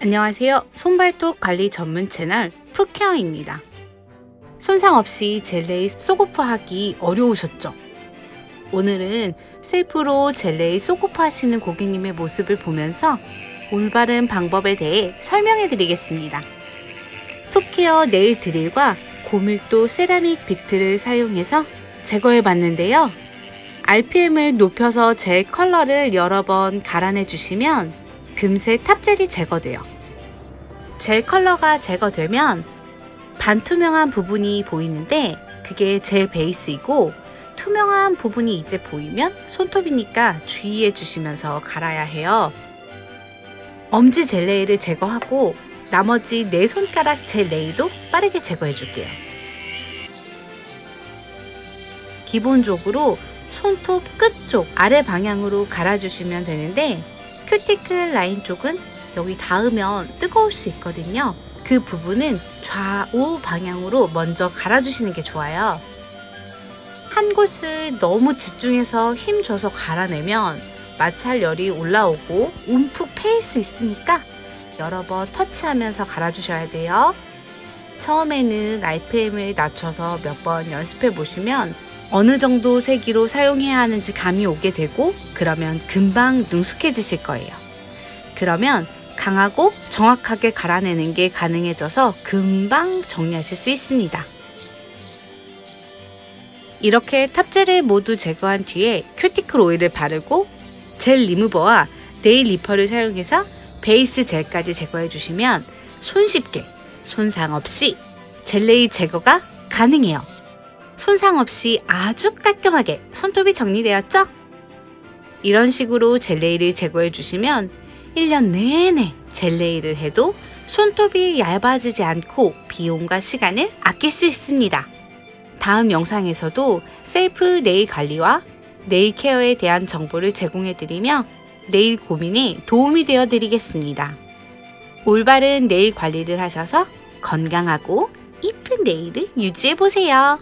안녕하세요. 손발톱 관리 전문 채널 푸케어입니다. 손상 없이 젤레이 소고프 하기 어려우셨죠? 오늘은 셀프로 젤레이 소고프 하시는 고객님의 모습을 보면서 올바른 방법에 대해 설명해 드리겠습니다. 푸케어 네일 드릴과 고밀도 세라믹 비트를 사용해서 제거해 봤는데요. RPM을 높여서 젤 컬러를 여러 번 갈아내 주시면 금세 탑젤이 제거돼요. 젤 컬러가 제거되면 반투명한 부분이 보이는데 그게 젤 베이스이고 투명한 부분이 이제 보이면 손톱이니까 주의해 주시면서 갈아야 해요. 엄지 젤 레일을 제거하고 나머지 네 손가락 젤 레일도 빠르게 제거해 줄게요. 기본적으로 손톱 끝 쪽 아래 방향으로 갈아주시면 되는데 큐티클 라인 쪽은 여기 닿으면 뜨거울 수 있거든요. 그 부분은 좌우 방향으로 먼저 갈아주시는 게 좋아요. 한 곳을 너무 집중해서 힘줘서 갈아내면 마찰열이 올라오고 움푹 패일 수 있으니까 여러 번 터치하면서 갈아주셔야 돼요. 처음에는 RPM을 낮춰서 몇 번 연습해 보시면 어느 정도 세기로 사용해야 하는지 감이 오게 되고 그러면 금방 능숙해지실 거예요. 그러면 강하고 정확하게 갈아내는 게 가능해져서 금방 정리하실 수 있습니다. 이렇게 탑젤을 모두 제거한 뒤에 큐티클 오일을 바르고 젤 리무버와 네일 리퍼를 사용해서 베이스 젤까지 제거해 주시면 손쉽게 손상 없이 젤레이 제거가 가능해요. 손상 없이 아주 깔끔하게 손톱이 정리되었죠? 이런 식으로 젤레이를 제거해 주시면 1년 내내 젤레이를 해도 손톱이 얇아지지 않고 비용과 시간을 아낄 수 있습니다. 다음 영상에서도 셀프 네일 관리와 네일 케어에 대한 정보를 제공해 드리며 네일 고민에 도움이 되어 드리겠습니다. 올바른 네일 관리를 하셔서 건강하고 이쁜 네일을 유지해 보세요.